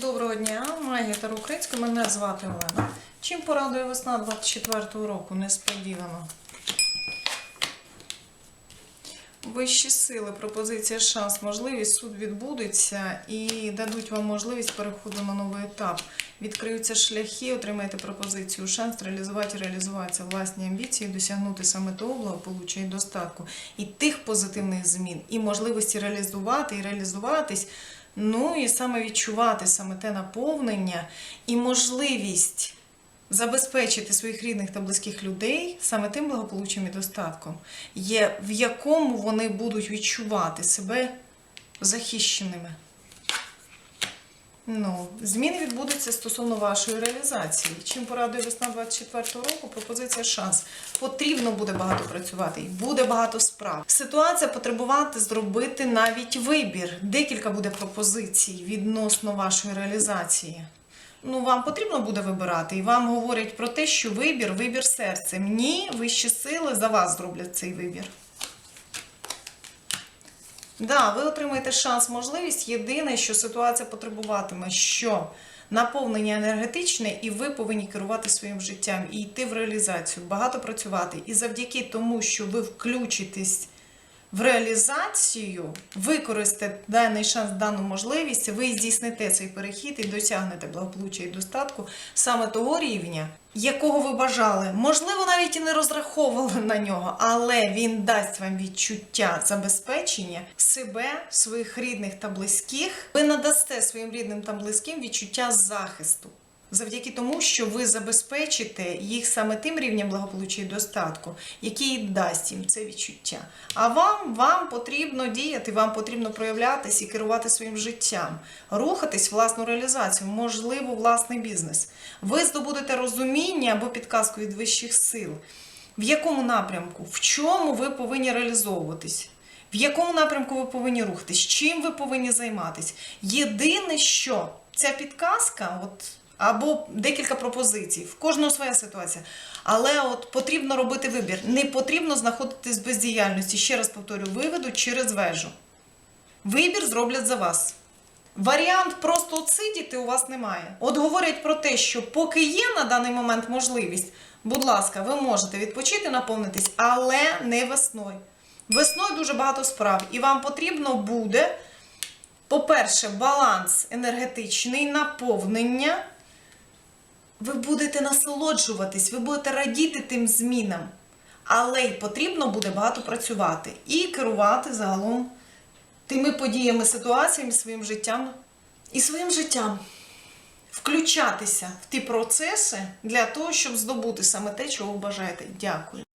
Доброго дня, магія Таро Українська, мене звати Олена. Чим порадує весна 24-го року? Несподівано. Вищі сили, пропозиція, шанс, можливість, суд відбудеться і дадуть вам можливість переходу на новий етап. Відкриються шляхи, отримаєте пропозицію, шанс реалізувати реалізуватися власні амбіції, досягнути саме того благополуччя і достатку, і тих позитивних змін, і можливості реалізувати і реалізуватись. Ну і саме відчувати саме те наповнення і можливість забезпечити своїх рідних та близьких людей саме тим благополуччям і достатком, є, в якому вони будуть відчувати себе захищеними. Ну, зміни відбудуться стосовно вашої реалізації. Чим порадує весна 24-го року, пропозиція шанс. Потрібно буде багато працювати, і буде багато справ. Ситуація потребувати зробити навіть вибір. Декілька буде пропозицій відносно вашої реалізації. Ну, вам потрібно буде вибирати, і вам говорять про те, що вибір, вибір серцем. Ні, вищі сили за вас зроблять цей вибір. Да, ви отримаєте шанс, можливість. Єдине, що ситуація потребуватиме, що наповнення енергетичне, і ви повинні керувати своїм життям і йти в реалізацію, багато працювати. І завдяки тому, що ви включитесь в реалізацію, використаєте даний шанс, дану можливість, ви здійсните цей перехід і досягнете благополуччя і достатку саме того рівня, якого ви бажали. Можливо, навіть і не розраховували на нього, але він дасть вам відчуття забезпечення себе, своїх рідних та близьких. Ви надасте своїм рідним та близьким відчуття захисту. Завдяки тому, що ви забезпечите їх саме тим рівнем благополуччя і достатку, який дасть їм це відчуття. А вам, вам потрібно діяти, вам потрібно проявлятись і керувати своїм життям, рухатись власну реалізацію, можливо, власний бізнес. Ви здобудете розуміння або підказку від вищих сил, в якому напрямку, в чому ви повинні реалізовуватись. В якому напрямку ви повинні рухатись, чим ви повинні займатись? Єдине, що ця підказка, от або декілька пропозицій, в кожного своя ситуація. Але от потрібно робити вибір. Не потрібно знаходитись в бездіяльності. Ще раз повторю, виведуть через вежу. Вибір зроблять за вас. Варіант просто отсидіти у вас немає. От говорять про те, що поки є на даний момент можливість, будь ласка, ви можете відпочити, наповнитись, але не весною. Весною дуже багато справ, і вам потрібно буде, по-перше, баланс енергетичний, наповнення. Ви будете насолоджуватись, ви будете радіти тим змінам. Але й потрібно буде багато працювати і керувати загалом тими подіями, ситуаціями, своїм життям і своїм життям. Включатися в ті процеси для того, щоб здобути саме те, чого ви бажаєте. Дякую.